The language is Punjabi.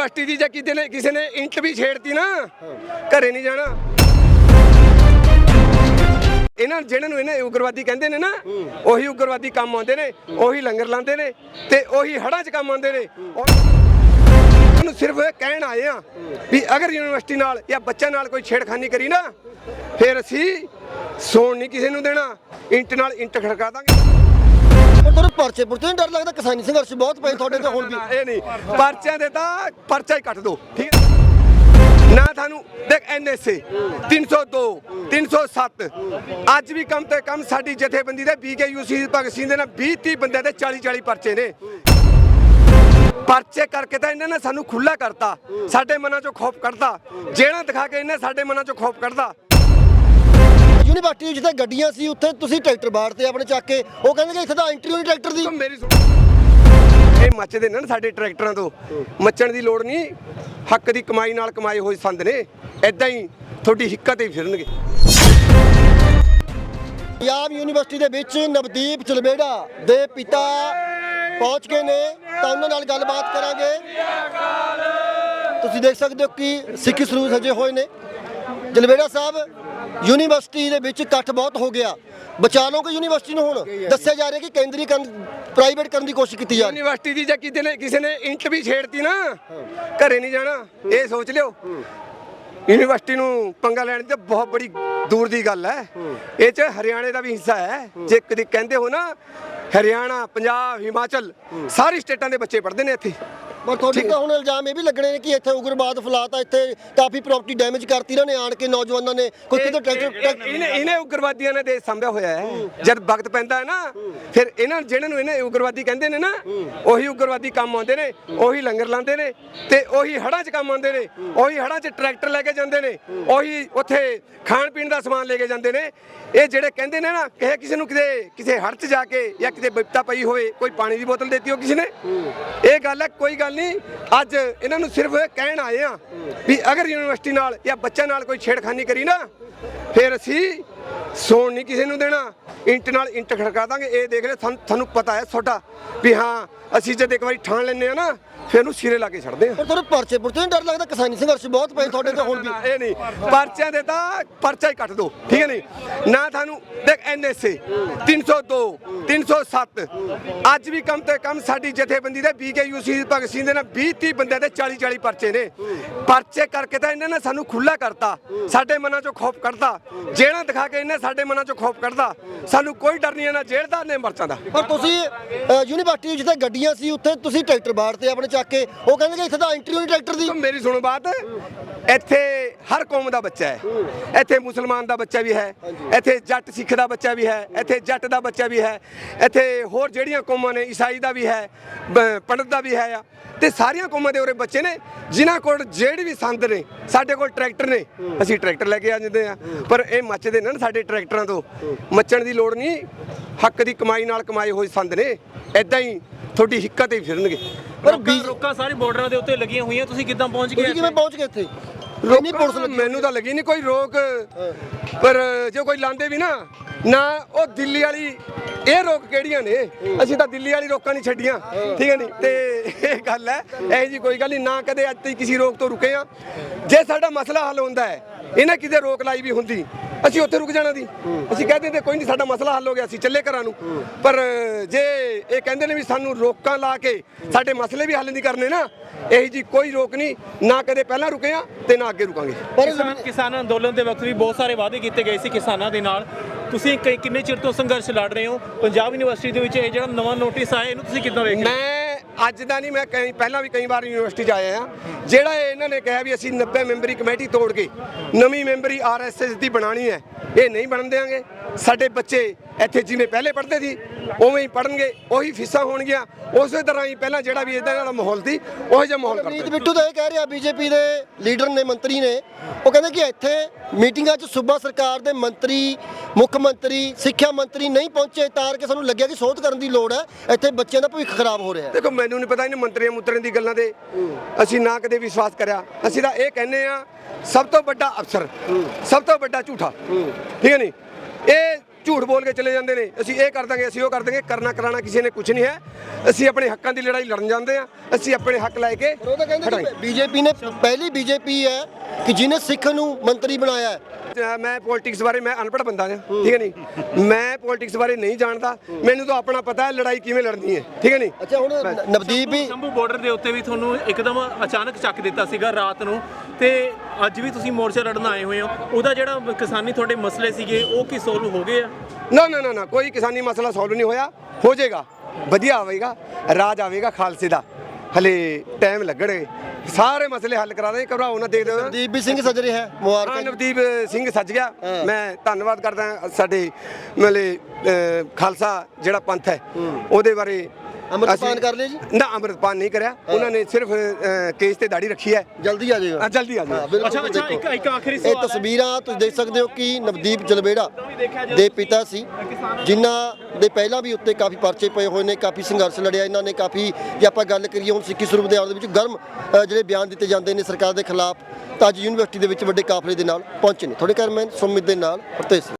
ਯੂਨੀਵਰਸਿਟੀ ਦੀ ਜੇ ਕਿਸੇ ਨੇ ਕਿਸੇ ਨੇ ਇੰਟ ਵੀ ਛੇੜਤੀ ਨਾ, ਘਰੇ ਨਹੀਂ ਜਾਣਾ। ਇਹਨਾਂ ਜਿਹਨਾਂ ਨੂੰ ਇਹਨੇ ਉਗਰਵਾਦੀ ਕਹਿੰਦੇ ਨੇ ਨਾ, ਉਹੀ ਉਗਰਵਾਦੀ ਕੰਮ ਆਉਂਦੇ ਨੇ, ਉਹੀ ਲੰਗਰ ਲਾਉਂਦੇ ਨੇ ਤੇ ਉਹੀ ਹੜਾਂ 'ਚ ਕੰਮ ਆਉਂਦੇ ਨੇ। ਉਹਨੂੰ ਸਿਰਫ ਇਹ ਕਹਿਣ ਆਏ ਆ ਵੀ ਅਗਰ ਯੂਨੀਵਰਸਿਟੀ ਨਾਲ ਜਾਂ ਬੱਚਿਆਂ ਨਾਲ ਕੋਈ ਛੇੜਖਾਨੀ ਕਰੀ ਨਾ, ਫਿਰ ਅਸੀਂ ਸੌਣ ਨਹੀਂ ਕਿਸੇ ਨੂੰ ਦੇਣਾ। ਇੰਟ ਨਾਲ ਇੰਟ ਖੜਕਾ ਦਾਂਗੇ। ਪਰ ਤੁਹਾਨੂੰ ਪਰਚੇ ਪੁਰਚੇ ਨਹੀਂ ਡਰ ਲੱਗਦਾ? ਕਿਸਾਨੀ ਸੰਘਰਸ਼ ਬਹੁਤ ਪਏ ਤੁਹਾਡੇ ਤੇ ਹੁਣ ਵੀ। ਨਾ, ਇਹ ਨਹੀਂ। ਪਰਚਿਆਂ ਦੇ ਤਾਂ ਪਰਚਾ ਹੀ ਕੱਟ ਦੋ ਠੀਕ ਹੈ? ਨਾ ਤੁਹਾਨੂੰ ਦੇਖ ਐਨਐਸਏ 302 307 ਅੱਜ ਵੀ ਕਮ ਤੇ ਕਮ ਸਾਡੀ ਜਥੇਬੰਦੀ ਦੇ ਬੀਕੇਯੂਸੀ ਭਗਤ ਸਿੰਘ ਦੇ ਨਾਲ 20 30 ਬੰਦਿਆਂ ਦੇ 40 40 ਪਰਚੇ ਨੇ। ਪਰਚੇ ਕਰਕੇ ਤਾਂ ਇਹਨਾਂ ਨੇ ਸਾਨੂੰ ਖੁੱਲਾ ਕਰਤਾ ਸਾਡੇ ਮਨਾਂ ਚੋਂ ਖੌਫ ਕੱਢਦਾ ਜਿਹੜਾ ਦਿਖਾ ਕੇ ਇਹਨੇ ਸਾਡੇ ਮਨਾਂ ਚੋਂ ਖੌਫ ਕੱਢਦਾ ਯੂਨੀਵਰਸਿਟੀ ਜਿੱਥੇ ਗੱਡੀਆਂ ਸੀ ਉੱਥੇ ਤੁਸੀਂ ਟਰੈਕਟਰ ਬਾੜਤੇ ਆਪਣੇ ਚੱਕ ਕੇ। ਉਹ ਕਹਿੰਦੇ ਕਿ ਇੱਥੇ ਤਾਂ ਐਂਟਰੀ ਨਹੀਂ ਟਰੈਕਟਰ ਦੀ। ਤੂੰ ਮੇਰੀ ਸੁਣ। ਇਹ ਮੱਚਦੇ ਨੇ ਨਾ ਸਾਡੇ ਟਰੈਕਟਰਾਂ ਤੋਂ। ਮੱਚਣ ਦੀ ਲੋੜ ਨਹੀਂ। ਹੱਕ ਦੀ ਕਮਾਈ ਨਾਲ ਕਮਾਏ ਹੋਏ ਸੰਦ ਨੇ। ਐਦਾਂ ਹੀ ਤੁਹਾਡੀ ਹਿੱਕਾ ਤੇ ਹੀ ਫਿਰਨਗੇ। ਪੰਜਾਬ ਯੂਨੀਵਰਸਿਟੀ ਦੇ ਵਿੱਚ ਨਵਦੀਪ ਚਲਬੇੜਾ ਦੇ ਪਿਤਾ ਪਹੁੰਚ ਗਏ ਨੇ। ਤਾਂ ਉਹਨਾਂ ਨਾਲ ਗੱਲਬਾਤ ਕਰਾਂਗੇ। ਤੁਸੀਂ ਦੇਖ ਸਕਦੇ ਹੋ ਕਿ ਸਿੱਖੀ ਸਰੂਪ ਸਜੇ ਹੋਏ ਨੇ। ਜਲਵੇੜਾ ਸਾਹਿਬ ਯੂਨੀਵਰਸਿਟੀ ਦੇ ਵਿੱਚ ਇਕੱਠ ਬਹੁਤ ਹੋ ਗਿਆ। ਬਚਾ ਲਓਗੇ ਯੂਨੀਵਰਸਿਟੀ ਨੂੰ ਹੁਣ? ਦੱਸਿਆ ਜਾ ਰਿਹਾ ਕਿ ਕੇਂਦਰੀ ਪ੍ਰਾਈਵੇਟ ਕਰਨ ਦੀ ਕੋਸ਼ਿਸ਼ ਕੀਤੀ ਜਾ ਰਹੀ। ਯੂਨੀਵਰਸਿਟੀ ਦੀ ਜੇ ਕਿਸੇ ਨੇ ਕਿਸੇ ਨੇ ਇੰਟ ਵੀ ਛੇੜਤੀ ਨਾ, ਘਰੇ ਨਹੀਂ ਜਾਣਾ। ਇਹ ਸੋਚ ਲਿਓ। ਯੂਨੀਵਰਸਿਟੀ ਨੂੰ ਪੰਗਾ ਲੈਣ ਦੀ ਬਹੁਤ ਬੜੀ ਦੂਰ ਦੀ ਗੱਲ ਹੈ। ਇਹ ਚ ਹਰਿਆਣੇ ਦਾ ਵੀ ਹਿੱਸਾ ਹੈ। ਜੇ ਕਦੀ ਕਹਿੰਦੇ ਹੋ ਨਾ, ਹਰਿਆਣਾ, ਪੰਜਾਬ, ਹਿਮਾਚਲ, ਸਾਰੀ ਸਟੇਟਾਂ ਦੇ ਬੱਚੇ ਪੜ੍ਹਦੇ ਨੇ ਇੱਥੇ। ਪਰ ਤੁਹਾਡੇ ਤਾਂ ਹੁਣ ਇਲਜ਼ਾਮ ਇਹ ਵੀ ਲੱਗਣੇ ਨੇ ਕਿ ਇੱਥੇ ਉਗਰਵਾਦ ਫੈਲਾਤਾ ਇੱਥੇ ਕਾਫੀ ਪ੍ਰਾਪਰਟੀ ਡੈਮੇਜ ਕਰਤੀ ਇਹਨਾਂ ਨੇ ਆਣ ਕੇ ਨੌਜਵਾਨਾਂ ਨੇ ਕੋਈ ਕਿਤੇ ਟਰੈਕਟਰ ਇਹਨੇ ਇਹਨੇ ਉਗਰਵਾਦੀਆਂ ਨੇ ਦੇਸ਼ ਸੰਭਿਆ ਹੋਇਆ ਹੈ। ਜਦ ਵਕਤ ਪੈਂਦਾ ਹੈ ਨਾ ਫਿਰ ਇਹਨਾਂ ਜਿਹਨਾਂ ਨੂੰ ਇਹਨੇ ਉਗਰਵਾਦੀ ਕਹਿੰਦੇ ਨੇ ਨਾ ਉਹੀ ਉਗਰਵਾਦੀ ਕੰਮ ਆਉਂਦੇ ਨੇ ਉਹੀ ਲੰਗਰ ਲਾਉਂਦੇ ਨੇ ਤੇ ਉਹੀ ਹੜਾਂ 'ਚ ਕੰਮ ਆਉਂਦੇ ਨੇ ਉਹੀ ਹੜਾਂ 'ਚ ਟਰੈਕਟਰ ਲੈ ਕੇ ਜਾਂਦੇ ਨੇ ਉਹੀ ਉੱਥੇ ਖਾਣ ਪੀਣ ਦਾ ਸਮਾਨ ਲੈ ਕੇ ਜਾਂਦੇ ਨੇ। ਇਹ ਜਿਹੜੇ ਕਹਿੰਦੇ ਨੇ ਨਾ ਇਹ ਕਿਸੇ ਨੂੰ ਕਿਤੇ ਕਿਸੇ ਹੜ੍ਹ 'ਚ ਜਾ ਕੇ ਜਾਂ ਕਿਤੇ ਬਿਪਤਾ ਪਈ ਹੋਵੇ ਕੋਈ ਪਾਣੀ ਦੀ ਬੋਤਲ ਦੇਤੀ ਹੋ ਕਿਸੇ ਨੇ। ਇਹ ਗੱਲ ਹੈ ਕੋਈ ਗੱਲ ਨਹੀਂ। ਅੱਜ ਇਹਨਾਂ ਨੂੰ ਸਿਰਫ ਇਹ ਕਹਿਣ ਆਏ ਆ ਵੀ ਅਗਰ ਯੂਨੀਵਰਸਿਟੀ ਨਾਲ ਜਾਂ ਬੱਚਿਆਂ ਨਾਲ ਕੋਈ ਛੇੜਖਾਨੀ ਕਰੀ ਨਾ, ਫਿਰ ਅਸੀਂ ਸੌਣ ਨਹੀਂ ਕਿਸੇ ਨੂੰ ਦੇਣਾ। ਇੰਟ ਨਾਲ ਇੰਟ ਖੜਕਾ ਦਾਂਗੇ। ਇਹ ਦੇਖ ਲੈ ਤੁਹਾਨੂੰ ਪਤਾ ਹੈ ਤੁਹਾਡਾ ਵੀ ਹਾਂ ਅਸੀਂ ਜਦ ਇੱਕ ਵਾਰੀ ਠਾਣ ਲੈਂਦੇ ਆ ਨਾ ਫਿਰ ਉਹਨੂੰ ਸਿਰੇ ਲਾ ਕੇ ਛੱਡਦੇ ਆ ਪਰ ਤੁਹਾਨੂੰ ਪਰਚੇ ਪੁਰਚੇ ਨਹੀਂ ਡਰ ਲੱਗਦਾ? ਕਿਸਾਨੀ ਸੰਘਰਸ਼ ਬਹੁਤ ਪਏ ਤੁਹਾਡੇ ਤੇ ਹੁਣ ਵੀ। ਨਾ, ਇਹ ਨਹੀਂ। ਪਰਚਿਆਂ ਦੇ ਤਾਂ ਪਰਚਾ ਹੀ ਕੱਟ ਦੋ ਠੀਕ ਹੈ ਨਹੀਂ? ਨਾ ਤੁਹਾਨੂੰ ਦੇਖ ਐਨਐਸਏ 302 307 ਅੱਜ ਵੀ ਕਮ ਤੇ ਕਮ ਸਾਡੀ ਜਥੇਬੰਦੀ ਦੇ ਬੀਕੇਯੂਸੀ ਭਗਤ ਸਿੰਘ ਦੇ ਨਾਲ 20 30 ਬੰਦਿਆਂ ਦੇ 40 40 ਪਰਚੇ ਨੇ। ਪਰਚੇ ਕਰਕੇ ਤਾਂ ਇਹਨਾਂ ਨੇ ਸਾਨੂੰ ਖੁੱਲਾ ਕਰਤਾ। ਸਾਡੇ ਮਨਾਂ ਚੋਂ ਖੌਫ ਕੱਢਦਾ ਜਿਹੜਾ ਦਿਖਾ ਕੇ ਇਹਨੇ ਸਾਡੇ ਮਨਾਂ ਚੋਂ ਖੌਫ ਕੱਢਦਾ ਸਾਨੂੰ ਕੋਈ ਡਰ ਨਹੀਂ ਇਹਨਾਂ ਜੇਲ੍ਹ ਦਾ ਨੇ ਮਰਚਾਂ ਦਾ। ਪਰ ਤੁਸੀਂ ਅ, ਯੂਨੀਵਰਸਿਟੀ ਜਿੱਥੇ ਗੱਡੀਆਂ ਸੀ ਉੱਥੇ ਤੁਸੀਂ ਟਰੈਕਟਰ ਬਾੜਤੇ ਆਪਣੇ ਚੱਕ ਕੇ ਉਹ ਕਹਿੰਦੇ ਕਿ ਇੱਥੇ ਤਾਂ ਐਂਟਰੀ ਨਹੀਂ ਟਰੈਕਟਰ ਦੀ ਤੂੰ ਮੇਰੀ ਸੁਣੋ ਬਾਤ ਇੱਥੇ ਹਰ ਕੌਮ ਦਾ ਬੱਚਾ ਹੈ। ਇੱਥੇ ਮੁਸਲਮਾਨ ਦਾ ਬੱਚਾ ਵੀ ਹੈ ਇੱਥੇ ਜੱਟ ਸਿੱਖ ਦਾ ਬੱਚਾ ਵੀ ਹੈ ਇੱਥੇ ਜੱਟ ਦਾ ਬੱਚਾ ਵੀ ਹੈ ਇੱਥੇ ਹੋਰ ਜਿਹੜੀਆਂ ਕੌਮਾਂ ਨੇ ਈਸਾਈ ਦਾ ਵੀ ਹੈ ਬ- ਪੰਡਤ ਦਾ ਵੀ ਹੈ ਆ। ਤੇ ਸਾਰੀਆਂ ਕੌਮਾਂ ਦੇ ਉਰੇ ਬੱਚੇ ਨੇ ਜਿਨ੍ਹਾਂ ਕੋਲ ਜਿਹੜੇ ਵੀ ਸੰਦ ਨੇ ਸਾਡੇ ਕੋਲ ਟਰੈਕਟਰ ਨੇ ਅਸੀਂ ਟਰੈਕਟਰ ਲੈ ਕੇ ਆ ਜਾਂਦੇ ਆ। ਪਰ ਇਹ ਮੱਚਦੇ ਨੇ ਨਾ ਸਾਡੇ ਟਰੈਕਟਰਾਂ ਤੋਂ। ਮੱਚਣ ਦੀ ਲੋੜ ਨਹੀਂ। ਹੱਕ ਦੀ ਕਮਾਈ ਨਾਲ ਕਮਾਏ ਹੋਏ ਸੰਦ ਨੇ। ਐਦਾਂ ਹੀ ਤੁਹਾਡੀ ਹਿੱਕਾ ਤੇ ਹੀ ਫਿਰਨਗੇ। ਪਰ ਰੋਕਾਂ ਸਾਰੇ ਬਾਰਡਰਾਂ ਦੇ ਉੱਤੇ ਲੱਗੀਆਂ ਹੋਈਆਂ। ਤੁਸੀਂ ਕਿੱਦਾਂ ਪਹੁੰਚ ਗਏ ਤੁਸੀਂ ਕਿਵੇਂ ਪਹੁੰਚ ਗਏ ਇੱਥੇ? ਰੋਕਾਂ ਪੁਲਿਸ ਮੈਨੂੰ ਤਾਂ ਲੱਗੀ ਨਹੀਂ ਕੋਈ ਰੋਕ। ਪਰ ਜੇ ਕੋਈ ਲਾਂਦੇ ਵੀ ਨਾ ਨਾ ਉਹ ਦਿੱਲੀ ਵਾਲੀ ਇਹ ਰੋਕ ਕਿਹੜੀਆਂ ਨੇ? ਅਸੀਂ ਤਾਂ ਦਿੱਲੀ ਵਾਲੀ ਰੋਕਾਂ ਨਹੀਂ ਛੱਡੀਆਂ। ਠੀਕ ਹੈ ਨਹੀਂ ਤੇ ਇਹ ਗੱਲ ਹੈ। ਇਹ ਜੀ ਕੋਈ ਗੱਲ ਨਹੀਂ। ਨਾ ਕਦੇ ਅੱਜ ਤੱਕ ਕਿਸੇ ਰੋਕ ਤੋਂ ਰੁਕੇ ਆ ਜੇ ਸਾਡਾ ਮਸਲਾ ਹੱਲ ਹੁੰਦਾ ਹੈ ਇਹਨਾਂ ਕਿਤੇ ਰੋਕ ਲਾਈ ਵੀ ਹੁੰਦੀ। ਅਸੀਂ ਉੱਥੇ ਰੁਕ ਜਾਣਾ ਦੀ। ਅਸੀਂ ਕਹਿ ਦਿੰਦੇ ਕੋਈ ਨਹੀਂ ਸਾਡਾ ਮਸਲਾ ਹੱਲ ਹੋ ਗਿਆ ਅਸੀਂ ਚੱਲੇ ਘਰਾਂ ਨੂੰ। ਪਰ ਜੇ ਇਹ ਕਹਿੰਦੇ ਨੇ ਵੀ ਸਾਨੂੰ ਰੋਕਾਂ ਲਾ ਕੇ ਸਾਡੇ ਮਸਲੇ ਵੀ ਹੱਲ ਨਹੀਂ ਕਰਨੇ ਨਾ ਇਹੀ ਜੀ ਕੋਈ ਰੋਕ ਨਹੀਂ ਨਾ ਕਦੇ ਪਹਿਲਾਂ ਰੁਕੇ ਆ ਤੇ ਨਾ ਅੱਗੇ ਰੁਕਾਂਗੇ। ਪਰ ਕਿਸਾਨ ਅੰਦੋਲਨ ਦੇ ਵਕਤ ਵੀ ਬਹੁਤ ਸਾਰੇ ਵਾਅਦੇ ਕੀਤੇ ਗਏ ਸੀ ਕਿਸਾਨਾਂ ਦੇ ਨਾਲ। ਤੁਸੀਂ ਕਈ ਕਿੰਨੇ ਚਿਰ ਤੋਂ ਸੰਘਰਸ਼ ਲੜ ਰਹੇ ਹੋ? ਪੰਜਾਬ ਯੂਨੀਵਰਸਿਟੀ ਦੇ ਵਿੱਚ ਇਹ ਜਿਹੜਾ ਨਵਾਂ ਨੋਟਿਸ ਆਇਆ ਇਹਨੂੰ ਤੁਸੀਂ ਕਿੱਦਾਂ ਵੇਖਦੇ ਹੋ? ਮੈਂ ਅੱਜ ਦਾ ਨਹੀਂ, ਮੈਂ ਕਈ, ਪਹਿਲਾਂ ਵੀ ਕਈ ਵਾਰ ਯੂਨੀਵਰਸਿਟੀ 'ਚ ਆਇਆ ਆ ਜਿਹੜਾ ਇਹਨਾਂ ਨੇ ਕਿਹਾ ਵੀ ਅਸੀਂ 90 ਮੈਂਬਰੀ ਕਮੇਟੀ ਤੋੜ ਕੇ ਨਵੀਂ ਮੈਂਬਰੀ ਆਰਐਸਐਸ ਦੀ ਬਣਾਣੀ ਹੈ, ਇਹ ਨਹੀਂ ਬਣ ਦੇਵਾਂਗੇ ਸਾਡੇ ਬੱਚੇ ਇੱਥੇ ਜਿਵੇਂ ਪਹਿਲੇ ਪੜ੍ਹਦੇ ਸੀ ਉਵੇਂ ਹੀ ਪੜਨਗੇ ਉਹੀ ਫੀਸਾਂ ਹੋਣਗੀਆਂ। ਉਸੇ ਤਰ੍ਹਾਂ ਹੀ ਪਹਿਲਾਂ ਜਿਹੜਾ ਵੀ ਇਦਾਂ ਦਾ ਮਾਹੌਲ ਸੀ ਉਹੋ ਜਿਹਾ ਮਾਹੌਲ ਅਮਰੀਤ ਕਰਦੇ ਬਿੱਟੂ ਤਾਂ ਇਹ ਕਹਿ ਰਿਹਾ ਬੀਜੇਪੀ ਦੇ ਲੀਡਰ ਨੇ ਮੰਤਰੀ ਨੇ। ਉਹ ਕਹਿੰਦੇ ਕਿ ਇੱਥੇ ਮੀਟਿੰਗਾਂ 'ਚ ਸੂਬਾ ਸਰਕਾਰ ਦੇ ਮੰਤਰੀ ਮੁੱਖ ਮੰਤਰੀ ਸਿੱਖਿਆ ਮੰਤਰੀ ਨਹੀਂ ਪਹੁੰਚੇ ਤਾਂ ਕਿ ਸਾਨੂੰ ਲੱਗਿਆ ਕਿ ਸੋਧ ਕਰਨ ਦੀ ਲੋੜ ਹੈ। ਇੱਥੇ ਬੱਚਿਆਂ ਦਾ ਭਵਿੱਖ ਖਰਾਬ ਹੋ ਰਿਹਾ ਹੈ। ਦੇਖੋ ਮੈਨੂੰ ਨਹੀਂ ਪਤਾ ਇਹਨਾਂ ਮੰਤਰੀਆਂ ਮੁੱਤਰੀਆਂ ਦੀ ਗੱਲਾਂ ਦੇ ਅਸੀਂ ਨਾ ਕਦੇ ਵਿਸ਼ਵਾਸ ਕਰਿਆ। ਅਸੀਂ ਤਾਂ ਇਹ ਕਹਿੰਦੇ ਆ ਸਭ ਤੋਂ ਵੱਡਾ ਅਫਸਰ ਸਭ ਤੋਂ ਵੱਡਾ ਝੂਠਾ ਠੀਕ ਹੈ ਨਹੀਂ ਇਹ ਝੂਠ ਬੋਲ ਕੇ ਚਲੇ ਜਾਂਦੇ ਨੇ। ਅਸੀਂ ਇਹ ਕਰ ਦਾਂਗੇ ਅਸੀਂ ਉਹ ਕਰ ਦਾਂਗੇ। ਕਰਨਾ ਕਰਾਣਾ ਕਿਸੇ ਨੇ ਕੁਝ ਨਹੀਂ ਹੈ। ਅਸੀਂ ਆਪਣੇ ਹੱਕਾਂ ਦੀ ਲੜਾਈ ਲੜਨ ਜਾਂਦੇ ਆ ਅਸੀਂ ਆਪਣੇ ਹੱਕ ਲੈ ਕੇ ਉਹ ਤਾਂ ਕਹਿੰਦੇ ਬੀਜੇਪੀ ਨੇ ਪਹਿਲੀ ਬੀਜੇਪੀ ਹੈ ਕਿ ਜਿਹਨੇ ਸਿੱਖ ਨੂੰ ਮੰਤਰੀ ਬਣਾਇਆ ਹੈ। ਮੈਂ ਪੋਲਿਟਿਕਸ ਬਾਰੇ ਮੈਂ ਅਨਪੜ੍ਹ ਬੰਦਾ ਹਾਂ ਠੀਕ ਹੈ ਨਹੀਂ? ਮੈਂ ਪੋਲਿਟਿਕਸ ਬਾਰੇ ਨਹੀਂ ਜਾਣਦਾ। ਮੈਨੂੰ ਤਾਂ ਆਪਣਾ ਪਤਾ ਹੈ ਲੜਾਈ ਕਿਵੇਂ ਲੜਨੀ ਹੈ ਠੀਕ ਹੈ ਨਹੀਂ? ਅੱਛਾ ਹੁਣ ਨਵਦੀਪ ਵੀ ਸ਼ੰਭੂ ਬਾਰਡਰ ਦੇ ਉੱਤੇ ਵੀ ਤੁਹਾਨੂੰ ਇੱਕਦਮ ਅਚਾਨਕ ਚੱਕ ਦਿੱਤਾ ਸੀਗਾ ਰਾਤ ਨੂੰ। ਤੇ ਅੱਜ ਵੀ ਤੁਸੀਂ ਮੋਰਚਾ ਲੜਨ ਆਏ ਹੋਏ ਹੋ। ਉਹਦਾ ਜਿਹੜਾ ਕਿਸਾਨੀ ਤੁਹਾਡੇ ਮਸਲੇ ਸੀਗੇ ਉਹ ਕੀ ਸੋਲਵ ਹੋ ਗਏ ਆ? ਨਾ ਨਾ ਨਾ ਨਾ ਕੋਈ ਕਿਸਾਨੀ ਮਸਲਾ ਸੋਲਵ ਨਹੀਂ ਹੋਇਆ। ਹੋ ਜਾਏਗਾ। ਵਧੀਆ ਆਵੇਗਾ। ਰਾਜ ਆਵੇਗਾ ਖਾਲਸੇ ਦਾ। ਹਲੇ ਟਾਈਮ ਲੱਗਣਗੇ ਸਾਰੇ ਮਸਲੇ ਹੱਲ ਕਰਾ ਦੇ ਘਬਰਾਓ ਨਾ ਦੇਖ ਦਿਓ ਨਵਦੀਪ ਵੀ ਸਿੰਘ ਸੱਜ ਰਿਹਾ ਹੈ ਹਾਂ ਮੁਬਾਰਕਾਂ। ਨਵਦੀਪ ਸਿੰਘ ਸੱਜ ਗਿਆ ਹਾਂ। ਮੈਂ ਧੰਨਵਾਦ ਕਰਦਾ ਸਾਡੇ ਮਤਲਬ ਖਾਲਸਾ ਜਿਹੜਾ ਪੰਥ ਹੈ ਉਹਦੇ ਬਾਰੇ ਅੰਮ੍ਰਿਤਪਾਨ ਅਸੀਂ- ਕਰ ਲਿਆ ਜੀ? ਨਾ ਅੰਮ੍ਰਿਤਪਾਨ ਨਹੀਂ ਕਰਿਆ ਉਹਨਾਂ ਨੇ ਸਿਰਫ ਅਹ, ਕੇਸ ਤੇ ਦਾੜੀ ਰੱਖੀ ਹੈ ਜਲਦੀ ਆ ਜਾਏਗਾ ਹਾਂ, ਜਲਦੀ ਆ ਜਾਓ। ਬਿਲਕੁਲ ਅੱਛਾ, ਅੱਛਾ, ਦੇਖੋ। ਇੱਕ- ਇੱਕ ਆਖਰੀ ਇਹ ਸਵਾਲ ਹੈ। ਤਸਵੀਰਾਂ ਤੁਸੀਂ ਦੇਖ ਸਕਦੇ ਹੋ ਕਿ ਨਵਦੀਪ ਜਲਵੇੜਾ ਦੇ ਪਿਤਾ ਸੀ ਜਿਨ੍ਹਾਂ ਦੇ ਪਹਿਲਾਂ ਵੀ ਉੱਤੇ ਕਾਫੀ ਪਰਚੇ ਪਏ ਹੋਏ ਨੇ ਕਾਫੀ ਸੰਘਰਸ਼ ਲੜਿਆ ਇਹਨਾਂ ਨੇ ਕਾਫੀ ਜੇ ਆਪਾਂ ਗੱਲ ਕਰੀਏ ਹੁਣ ਸਿੱਖੀ ਸਰੂਪ ਦੇ ਆਲ ਦੇ ਵਿੱਚ ਗਰਮ ਅ, ਜਿਹੜੇ ਬਿਆਨ ਦਿੱਤੇ ਜਾਂਦੇ ਨੇ ਸਰਕਾਰ ਦੇ ਖਿਲਾਫ ਤਾਂ ਅੱਜ ਯੂਨੀਵਰਸਿਟੀ ਦੇ ਵਿੱਚ ਵੱਡੇ ਕਾਫਲੇ ਦੇ ਨਾਲ ਪਹੁੰਚੇ ਨੇ ਤੁਹਾਡੇ ਕੈਮਰਾਮੈਨ ਸੁਮਿਤ ਦੇ ਨਾਲ ਹਰਤੇਜ ਸਿੰਘ